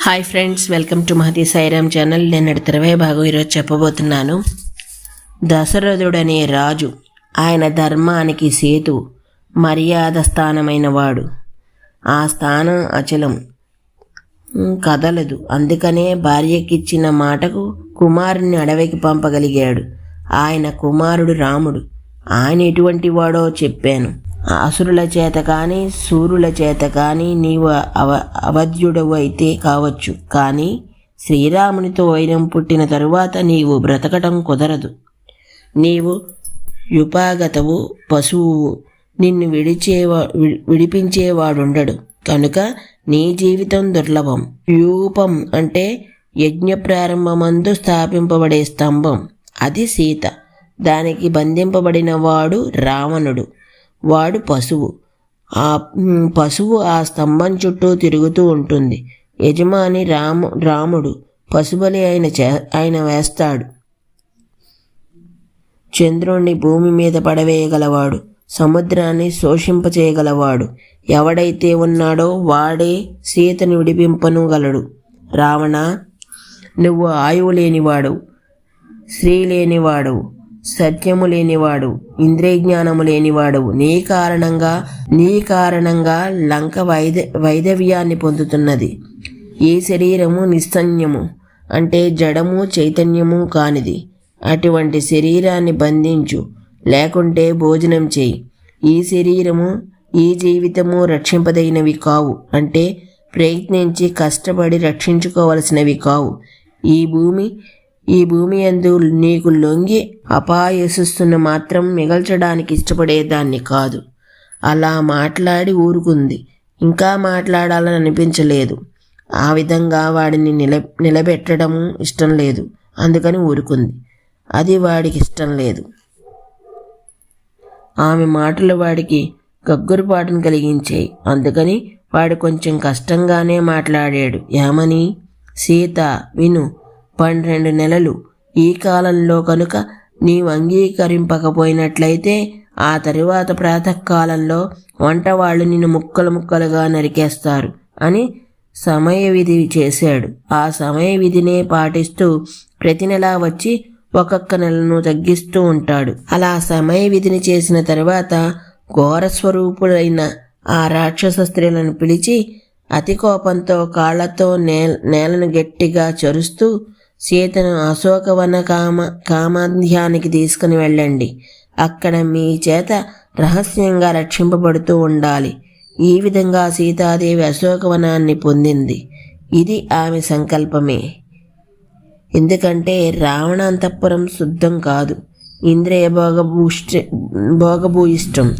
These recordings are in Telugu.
Hi friends welcome to Mahati Sairam channel. నేను తిరవై భాగం ఈరోజు చెప్పబోతున్నాను. దశరథుడనే రాజు ఆయన ధర్మానికి సేతు మర్యాద స్థానమైన వాడు. ఆ స్థానం అచలం కదలదు. అందుకనే భార్యకిచ్చిన మాటకు కుమారుని అడవికి పంపగలిగాడు. ఆయన కుమారుడు రాముడు. ఆయన ఎటువంటి వాడో చెప్పాను. అసురుల చేత కానీ సూరుల చేత కానీ నీవు అవ అవధ్యుడవు అయితే కావచ్చు. కానీ శ్రీరామునితో వైరం పుట్టిన తరువాత నీవు బ్రతకటం కుదరదు. నీవు యుపాగతవు పశువు నిన్ను విడిచేవా వి- విడిపించేవాడుండడు. కనుక నీ జీవితం దుర్లభం. యూపం అంటే యజ్ఞ ప్రారంభమందు స్థాపింపబడే స్తంభం. అది సీత. దానికి బంధింపబడిన వాడు రావణుడు. వాడు పశువు. ఆ పశువు ఆ స్తంభం చుట్టూ తిరుగుతూ ఉంటుంది. యజమాని రాము రాముడు పశుబలి ఆయన చే ఆయన వేస్తాడు. చంద్రుణ్ణి భూమి మీద పడవేయగలవాడు సముద్రాన్ని శోషింపచేయగలవాడు ఎవడైతే ఉన్నాడో వాడే సీతను విడిపింపనుగలడు రావణ నువ్వు ఆయువు లేనివాడు స్త్రీ లేనివాడు. సత్యము లేనివాడు ఇంద్రియజ్ఞానము లేనివాడు నీ కారణంగా నీ కారణంగా లంక వైద వైదవ్యాన్ని పొందుతున్నది. ఈ శరీరము నిస్సన్యము అంటే జడము చైతన్యము కానిది. అటువంటి శరీరాన్ని బంధించు లేకుంటే భోజనం చేయి. ఈ శరీరము ఈ జీవితము రక్షింపదగినవి కావు అంటే ప్రయత్నించి కష్టపడి రక్షించుకోవలసినవి కావు. ఈ భూమి ఈ భూమి యందు నీకు లొంగి అపాయసిస్తున్న మాత్రం మిగల్చడానికి ఇష్టపడేదాన్ని కాదు. అలా మాట్లాడి ఊరుకుంది. ఇంకా మాట్లాడాలని అనిపించలేదు. ఆ విధంగా వాడిని నిల నిలబెట్టడము ఇష్టం లేదు. అందుకని ఊరుకుంది. అది వాడికి ఇష్టం లేదు. ఆమె మాటలు వాడికి గగ్గురుపాటును కలిగించాయి. అందుకని వాడు కొంచెం కష్టంగానే మాట్లాడాడు. ఏమని? సీత విను. పన్నెండు నెలలు. ఈ కాలంలో కనుక నీవు అంగీకరింపకపోయినట్లయితే ఆ తరువాత ప్రాతకాలంలో వంట వాళ్ళు నిన్ను ముక్కలు ముక్కలుగా నరికేస్తారు అని సమయ విధి చేశాడు. ఆ సమయ విధినే పాటిస్తూ ప్రతి నెలా వచ్చి ఒక్కొక్క నెలను తగ్గిస్తూ ఉంటాడు. అలా సమయ విధిని చేసిన తర్వాత ఘోర స్వరూపుడైన ఆ రాక్షస స్త్రీలను పిలిచి అతి కోపంతో కాళ్ళతో నేల నేలను గట్టిగా చరుస్తూ సీతను అశోకవన కామ కామాధ్యానికి తీసుకుని వెళ్ళండి. అక్కడ మీ చేత రహస్యంగా రక్షింపబడుతూ ఉండాలి. ఈ విధంగా సీతాదేవి అశోకవనాన్ని పొందింది. ఇది ఆమె సంకల్పమే. ఎందుకంటే రావణాంతఃపురం శుద్ధం కాదు. ఇంద్రియ భోగభూష్ట భోగభూయిష్టం.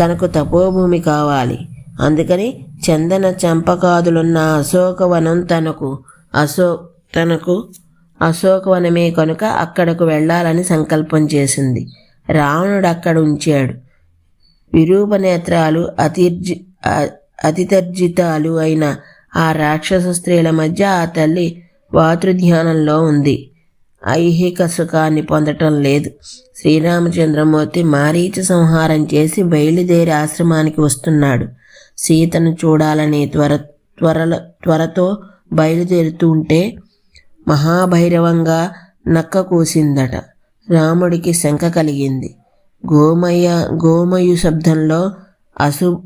తనకు తపోభూమి కావాలి. అందుకని చందన చంపకాదులున్న అశోకవనం తనకు అశో తనకు అశోకవనమే కనుక అక్కడకు వెళ్ళాలని సంకల్పం చేసింది. రావణుడు అక్కడ ఉంచాడు విరూప నేత్రాలు అతిర్జి అతితర్జితాలు అయిన ఆ రాక్షస స్త్రీల మధ్య ఆ తల్లి వాతృధ్యానంలో ఉంది. ఐహిక సుఖాన్ని పొందటం లేదు. శ్రీరామచంద్రమూర్తి మారీచ సంహారం చేసి బయలుదేరి ఆశ్రమానికి వస్తున్నాడు. సీతను చూడాలని త్వర త్వరల త్వరతో బయలుదేరుతూ ఉంటే మహాభైరవంగా నక్క కూసిందట రాముడికి శంక కలిగింది. గోమయ గోమయు శబ్దంలో అశు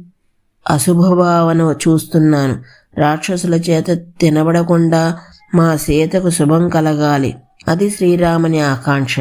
అశుభభావన చూస్తున్నాను. రాక్షసుల చేత తినబడకుండా మా సీతకు శుభం కలగాలి. అది శ్రీరాముని ఆకాంక్ష.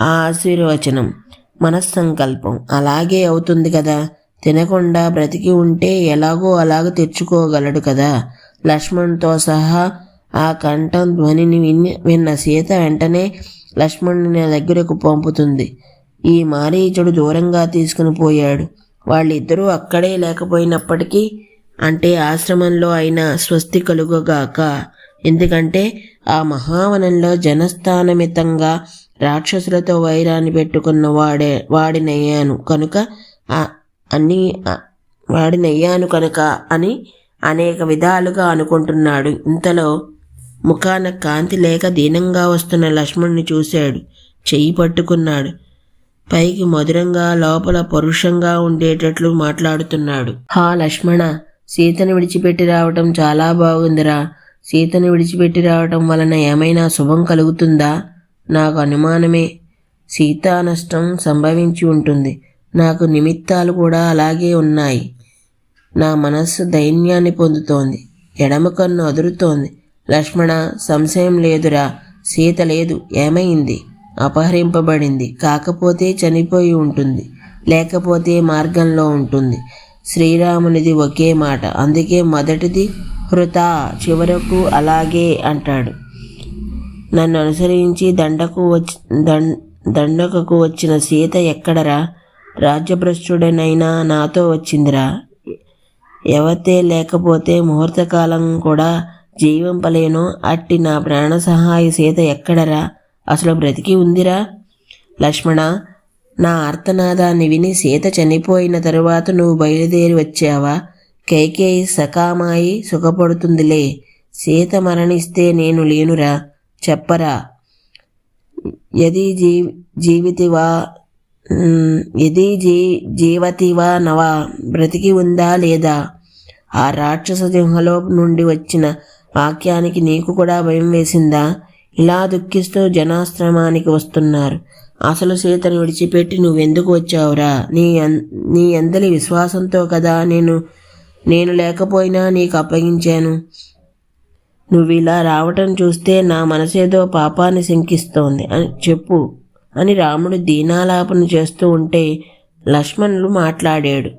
ఆ ఆశీర్వచనం మనస్సంకల్పం అలాగే అవుతుంది కదా. తినకుండా బ్రతికి ఉంటే ఎలాగో అలాగ తెచ్చుకోగలడు కదా. లక్ష్మణ్తో సహా ఆ కంఠం ధ్వనిని విని విన్న సీత వెంటనే లక్ష్మణుని దగ్గరకు పంపుతుంది. ఈ మారీచుడు దూరంగా తీసుకుని పోయాడు. వాళ్ళిద్దరూ అక్కడే లేకపోయినప్పటికీ అంటే ఆశ్రమంలో అయినా స్వస్తి కలుగగాక. ఎందుకంటే ఆ మహావనంలో జనస్థానమితంగా రాక్షసులతో వైరాన్ని పెట్టుకున్న వాడే వాడినయ్యాను కనుక ఆ అన్ని వాడినయ్యాను కనుక అని అనేక విధాలుగా అనుకుంటున్నాడు. ఇంతలో ముఖాన కాంతి లేక దీనంగా వస్తున్న లక్ష్మణ్ణి చూశాడు. చెయ్యి పట్టుకున్నాడు. పైకి మధురంగా లోపల పరుషంగా ఉండేటట్లు మాట్లాడుతున్నాడు. హా లక్ష్మణ! సీతను విడిచిపెట్టి రావటం చాలా బాగుందిరా. సీతను విడిచిపెట్టి రావటం వలన ఏమైనా శుభం కలుగుతుందా? నాకు అనుమానమే. సీతా నష్టం సంభవించి ఉంటుంది. నాకు నిమిత్తాలు కూడా అలాగే ఉన్నాయి. నా మనస్సు దైన్యాన్ని పొందుతోంది. ఎడమ కన్ను అదురుతోంది. లక్ష్మణ సంశయం లేదురా సీత లేదు ఏమైంది? అపహరింపబడింది కాకపోతే చనిపోయి ఉంటుంది లేకపోతే మార్గంలో ఉంటుంది. శ్రీరామునిది ఒకే మాట అందుకే మొదటిది హృత చివరకు అలాగే అంటాడు. నన్ను అనుసరించి దండకు వచ్చి దండకకు వచ్చిన సీత ఎక్కడరా? రాజ్యభ్రష్టుడనైనా నాతో వచ్చిందిరా? ఎవతే లేకపోతే ముహూర్తకాలం కూడా జీవింపలేను. అట్టి నా ప్రాణ సహాయ సీత ఎక్కడరా? అసలు బ్రతికి ఉందిరా? లక్ష్మణ నా ఆర్తనాదాన్ని విని సీత చనిపోయిన తరువాత నువ్వు బయలుదేరి వచ్చావా? కైకేయి సకామాయి సుఖపడుతుందిలే. సీత మరణిస్తే నేను లేనురా. చెప్పరా. యది జీ జీవితివా ఇది జీ జీవతివా నవా? బ్రతికి ఉందా లేదా? ఆ రాక్షస సింహలో నుండి వచ్చిన వాక్యానికి నీకు కూడా భయం వేసిందా? ఇలా దుఃఖిస్తూ జనాశ్రమానికి వస్తున్నారు. అసలు సీతను విడిచిపెట్టి నువ్వెందుకు వచ్చావురా? నీ నీ అందరి విశ్వాసంతో కదా నేను నేను లేకపోయినా నీకు అప్పగించాను. నువ్వు ఇలా రావటం చూస్తే నా మనసేదో పాపాన్ని శంకిస్తోంది. అని చెప్పు. అని రాముడు దీనాలాపన చేస్తూ ఉంటే లక్ష్మణులు మాట్లాడాడు.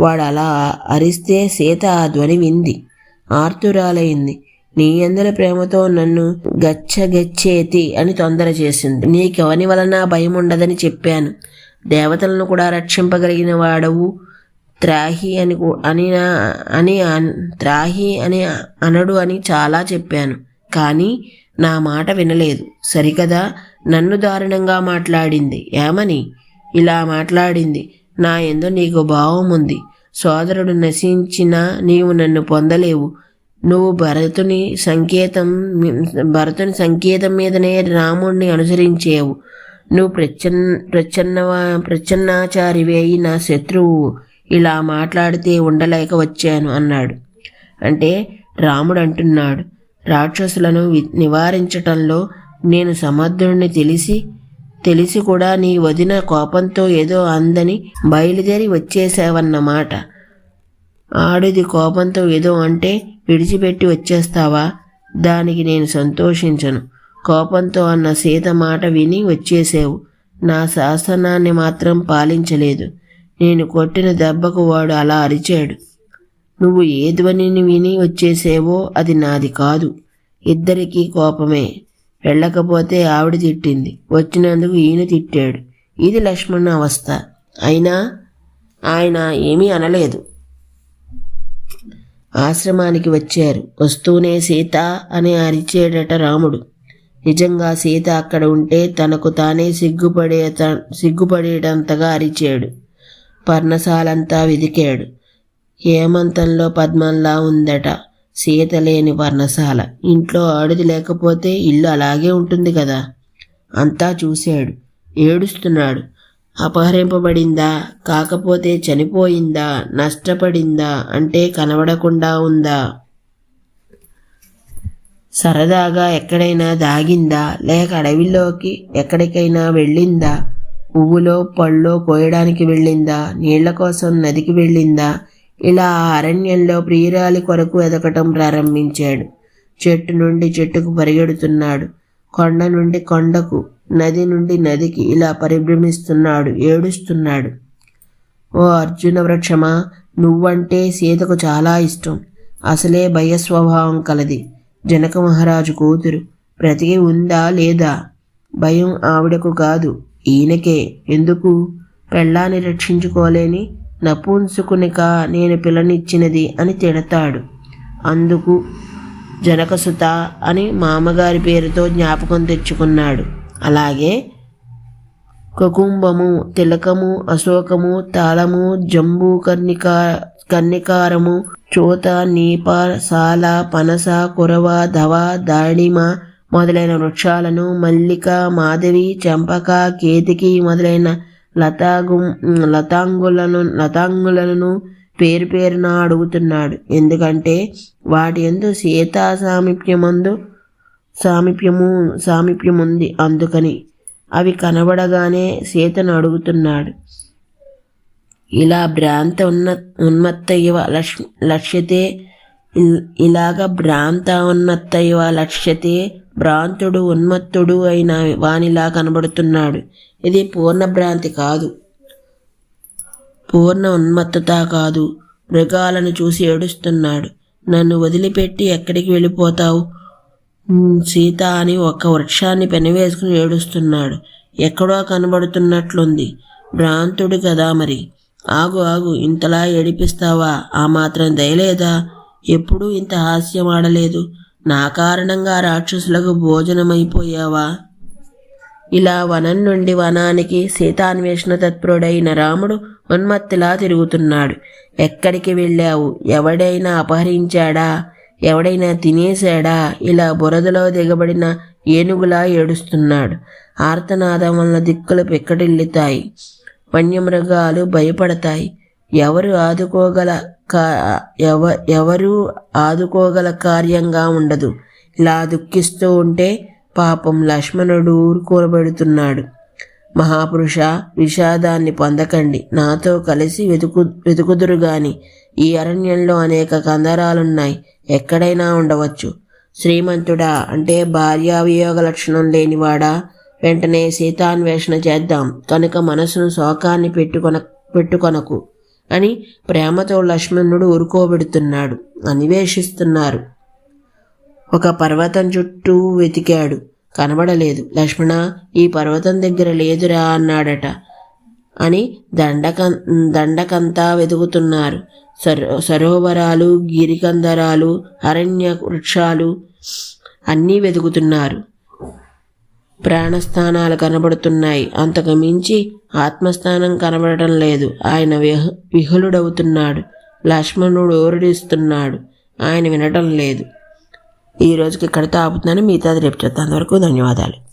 వాడు అలా అరిస్తే సీత ఆ ధ్వని వింది. ఆర్తురాలైంది. నీ అందరి ప్రేమతో నన్ను గచ్చగచ్చేతి అని తొందర చేసింది. నీకెవని వలన భయం ఉండదని చెప్పాను. దేవతలను కూడా రక్షింపగలిగిన వాడవు. త్రాహి అని అని అని త్రాహి అని అనడు అని చాలా చెప్పాను. కానీ నా మాట వినలేదు. సరికదా? నన్ను దారుణంగా మాట్లాడింది. ఏమని? ఇలా మాట్లాడింది. నా ఎందు నీకు భావం ఉంది సోదరుడు నశించినా నీవు నన్ను పొందలేవు. నువ్వు భరతుని సంకేతం భరతుని సంకేతం మీదనే రాముణ్ణి అనుసరించేవు. నువ్వు ప్రచ్ఛన్ ప్రచ్ఛన్నవా ప్రచన్నాచారివి నా శత్రువు. ఇలా మాట్లాడితే ఉండలేక వచ్చాను అన్నాడు. అంటే రాముడు అంటున్నాడు రాక్షసులను నివారించటంలో నేను సమర్థుడిని తెలిసి తెలిసి కూడా నీ వదిన కోపంతో ఏదో అందని బయలుదేరి వచ్చేసావన్నమాట ఆడిది కోపంతో ఏదో అంటే విడిచిపెట్టి వచ్చేస్తావా? దానికి నేను సంతోషించను. కోపంతో అన్న సీత మాట విని వచ్చేసావు. నా శాసనాన్ని మాత్రం పాలించలేదు. నేను కొట్టిన దెబ్బకు వాడు అలా అరిచాడు. నువ్వు ఏ ధ్వనిని విని వచ్చేసేవో అది నాది కాదు. ఇద్దరికీ కోపమే. వెళ్ళకపోతే ఆవిడ తిట్టింది. వచ్చినందుకు ఈయన తిట్టాడు. ఇది లక్ష్మణ్ అవస్థ. అయినా ఆయన ఏమీ అనలేదు. ఆశ్రమానికి వచ్చారు. వస్తూనే సీత అని అరిచేడట రాముడు. నిజంగా సీత అక్కడ ఉంటే తనకు తానే సిగ్గుపడే సిగ్గుపడేటంతగా అరిచాడు. పర్ణశాలంతా వెదికాడు. హేమంతంలో పద్మంలా ఉందట. సీత లేని పర్ణశాల. ఇంట్లో ఆడిది లేకపోతే ఇల్లు అలాగే ఉంటుంది కదా? అంతా చూశాడు. ఏడుస్తున్నాడు. అపహరింపబడిందా? కాకపోతే చనిపోయిందా? నష్టపడిందా? అంటే కనబడకుండా ఉందా? సరదాగా ఎక్కడైనా దాగిందా? లేక అడవిలోకి ఎక్కడికైనా వెళ్ళిందా? పువ్వులో పళ్ళో కోయడానికి వెళ్ళిందా? నీళ్ళ కోసం నదికి వెళ్ళిందా? ఇలా ఆ అరణ్యంలో ప్రియురాలి కొరకు ఎదగటం ప్రారంభించాడు. చెట్టు నుండి చెట్టుకు పరిగెడుతున్నాడు. కొండ నుండి కొండకు నది నుండి నదికి ఇలా పరిభ్రమిస్తున్నాడు ఏడుస్తున్నాడు. ఓ అర్జున వృక్షమా నువ్వంటే సీతకు చాలా ఇష్టం. అసలే భయస్వభావం కలది. జనక మహారాజు కూతురు బ్రతికి ఉందా లేదా? భయం ఆవిడకు కాదు ఈయనకే. ఎందుకు? పెళ్ళాన్ని రక్షించుకోలేని నపుంసుకునిక నేను పిల్లనిచ్చినది అని తిడతాడు. అందుకు జనకసుత అని మామగారి పేరుతో జ్ఞాపకం తెచ్చుకున్నాడు. అలాగే కుకుంభము తిలకము అశోకము తాళము జంబూ కర్ణికా కన్నికారము చోత నీప సాల పనస కురవ ధవ దాడిమ మొదలైన వృక్షాలను మల్లిక మాధవి చంపక కేతికి మొదలైన లతాగు లతాంగులను లతాంగులను పేరు పేరున అడుగుతున్నాడు. ఎందుకంటే వాటి ఎందు సీతా సామీప్యమందు సామీప్యము సామీప్యముంది. అందుకని అవి కనబడగానే సీతను అడుగుతున్నాడు. ఇలా భ్రాంత ఉన్న ఉన్మత్త ఇవ లక్ష లక్ష్యతే ఇల్- ఇలాగ భ్రాంత ఉన్నత్త ఇవ లక్ష్యతే భ్రాంతుడు ఉన్మత్తుడు అయిన వానిలా కనబడుతున్నాడు. ఇది పూర్ణ భ్రాంతి కాదు. పూర్ణ ఉన్మత్తత కాదు. మృగాలను చూసి ఏడుస్తున్నాడు. నన్ను వదిలిపెట్టి ఎక్కడికి వెళ్ళిపోతావు? సీత అని ఒక వృక్షాన్ని పెనవేసుకుని ఏడుస్తున్నాడు. ఎక్కడో కనబడుతున్నట్లుంది. భ్రాంతుడు కదా మరి. ఆగు ఆగు ఇంతలా ఏడిపిస్తావా? ఆ మాత్రం దయలేదా? ఎప్పుడూ ఇంత హాస్యం ఆడలేదు నా కారణంగా రాక్షసులకు భోజనమైపోయావా? ఇలా వనం నుండి వనానికి సీతాన్వేషణ తత్పరుడైన రాముడు ఉన్మత్తిలా తిరుగుతున్నాడు. ఎక్కడికి వెళ్ళావు? ఎవడైనా అపహరించాడా? ఎవడైనా తినేశాడా? ఇలా బురదలో దిగబడిన ఏనుగులా ఏడుస్తున్నాడు. ఆర్తనాదం వలన దిక్కులు పెక్కటిల్లుతాయి. వన్యమృగాలు భయపడతాయి. ఎవరు ఆదుకోగల కా ఎవ ఎవరు ఆదుకోగల కార్యంగా ఉండదు. ఇలా దుఃఖిస్తూ ఉంటే పాపం లక్ష్మణుడు ఊరుకోబెడుతున్నాడు. మహాపురుష విషాదాన్ని పొందకండి. నాతో కలిసి వెతుకు వెతుకుదురుగాని ఈ అరణ్యంలో అనేక కందరాలున్నాయి. ఎక్కడైనా ఉండవచ్చు. శ్రీమంతుడా అంటే భార్యావియోగ లక్షణం లేనివాడా? వెంటనే సీతాన్వేషణ చేద్దాం. కనుక మనసును శోకాన్ని పెట్టుకొన పెట్టుకొనకు. అని ప్రేమతో లక్ష్మణుడు ఊరుకోబెడుతున్నాడు. అన్వేషిస్తున్నారు. ఒక పర్వతం చుట్టూ వెతికాడు. కనబడలేదు. లక్ష్మణ ఈ పర్వతం దగ్గర లేదురా అన్నాడట. అని దండక దండకంతా వెతుకుతున్నారు సరో సరోవరాలు గిరికందరాలు అరణ్య వృక్షాలు అన్నీ వెతుకుతున్నారు ప్రాణస్థానాలు కనబడుతున్నాయి. అంతకు మించి ఆత్మస్థానం కనబడటం లేదు. ఆయన విహ విహులుడవుతున్నాడు. లక్ష్మణుడు ఓరడిస్తున్నాడు. ఆయన వినటం లేదు. ఈ రోజుకి ఇక్కడితో ఆపుతున్నాను. మిగతాది రేపు చెప్తాను వరకు ధన్యవాదాలు.